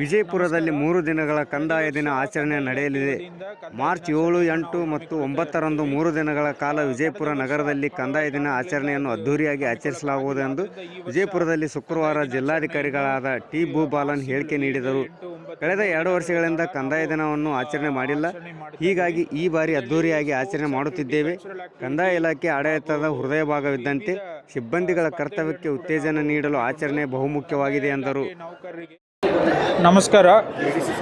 ವಿಜಯಪುರದಲ್ಲಿ ಮೂರು ದಿನಗಳ ಕಂದಾಯ ದಿನ ಆಚರಣೆ ನಡೆಯಲಿದೆ. ಮಾರ್ಚ್ ಏಳು, ಎಂಟು ಮತ್ತು ಒಂಬತ್ತರಂದು ಮೂರು ದಿನಗಳ ಕಾಲ ವಿಜಯಪುರ ನಗರದಲ್ಲಿ ಕಂದಾಯ ದಿನ ಆಚರಣೆಯನ್ನು ಅದ್ದೂರಿಯಾಗಿ ಆಚರಿಸಲಾಗುವುದು ಎಂದು ವಿಜಯಪುರದಲ್ಲಿ ಶುಕ್ರವಾರ ಜಿಲ್ಲಾಧಿಕಾರಿಗಳಾದ ಟಿ. ಭೂಬಾಲನ್ ಹೇಳಿಕೆ ನೀಡಿದರು. ಕಳೆದ ಎರಡು ವರ್ಷಗಳಿಂದ ಕಂದಾಯ ದಿನವನ್ನು ಆಚರಣೆ ಮಾಡಿಲ್ಲ. ಹೀಗಾಗಿ ಈ ಬಾರಿ ಅದ್ದೂರಿಯಾಗಿ ಆಚರಣೆ ಮಾಡುತ್ತಿದ್ದೇವೆ. ಕಂದಾಯ ಇಲಾಖೆ ಆಡಳಿತದ ಹೃದಯ ಭಾಗವಿದ್ದಂತೆ ಸಿಬ್ಬಂದಿಗಳ ಕರ್ತವ್ಯಕ್ಕೆ ಉತ್ತೇಜನ ನೀಡಲು ಆಚರಣೆ ಬಹುಮುಖ್ಯವಾಗಿದೆ ಎಂದರು. ನಮಸ್ಕಾರ.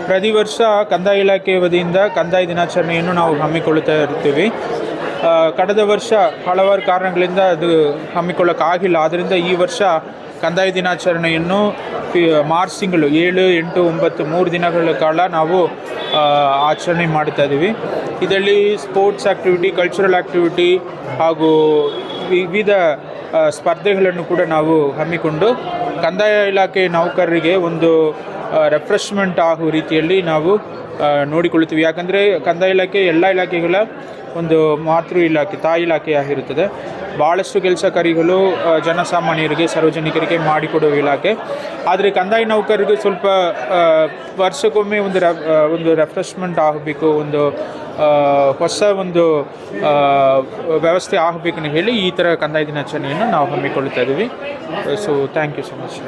ಪ್ರತಿ ವರ್ಷ ಕಂದಾಯ ಇಲಾಖೆ ವತಿಯಿಂದ ಕಂದಾಯ ದಿನಾಚರಣೆಯನ್ನು ನಾವು ಹಮ್ಮಿಕೊಳ್ಳುತ್ತಾ ಇರ್ತೀವಿ. ಕಳೆದ ವರ್ಷ ಹಲವಾರು ಕಾರಣಗಳಿಂದ ಅದು ಹಮ್ಮಿಕೊಳ್ಳೋಕ್ಕಾಗಿಲ್ಲ. ಆದ್ದರಿಂದ ಈ ವರ್ಷ ಕಂದಾಯ ದಿನಾಚರಣೆಯನ್ನು ಮಾರ್ಚ್ ತಿಂಗಳು ಏಳು, ಎಂಟು, ಒಂಬತ್ತು, ಮೂರು ದಿನಗಳ ಕಾಲ ನಾವು ಆಚರಣೆ ಮಾಡ್ತಾ ಇದ್ದೀವಿ. ಇದರಲ್ಲಿ ಸ್ಪೋರ್ಟ್ಸ್ ಆ್ಯಕ್ಟಿವಿಟಿ ಕಲ್ಚರಲ್ ಆ್ಯಕ್ಟಿವಿಟಿ ಹಾಗೂ ವಿವಿಧ ಸ್ಪರ್ಧೆಗಳನ್ನು ಕೂಡ ನಾವು ಹಮ್ಮಿಕೊಂಡು ಕಂದಾಯ ಇಲಾಖೆ ನೌಕರರಿಗೆ ಒಂದು ರೆಫ್ರೆಶ್ಮೆಂಟ್ ಆಗುವ ರೀತಿಯಲ್ಲಿ ನಾವು ನೋಡಿಕೊಳ್ಳುತ್ತೀವಿ. ಯಾಕಂದರೆ ಕಂದಾಯ ಇಲಾಖೆ, ಎಲ್ಲ ಇಲಾಖೆಗಳ ಒಂದು ಮಾತೃ ಇಲಾಖೆ, ತಾಯಿ ಇಲಾಖೆ ಆಗಿರುತ್ತದೆ ಭಾಳಷ್ಟು ಕೆಲಸ ಕಾರ್ಯಗಳು ಜನಸಾಮಾನ್ಯರಿಗೆ, ಸಾರ್ವಜನಿಕರಿಗೆ ಮಾಡಿಕೊಡುವ ಇಲಾಖೆ. ಆದರೆ ಕಂದಾಯ ನೌಕರರಿಗೆ ಸ್ವಲ್ಪ ವರ್ಷಕ್ಕೊಮ್ಮೆ ಒಂದು ಒಂದು ರೆಫ್ರೆಶ್ಮೆಂಟ್ ಆಗಬೇಕು, ಒಂದು ಹೊಸ ಒಂದು ವ್ಯವಸ್ಥೆ ಆಗಬೇಕನ್ನು ಹೇಳಿ ಈ ಥರ ಕಂದಾಯ ದಿನಾಚರಣೆಯನ್ನು ನಾವು ಹಮ್ಮಿಕೊಳ್ಳುತ್ತಾ ಇದ್ದೀವಿ. So thank you so much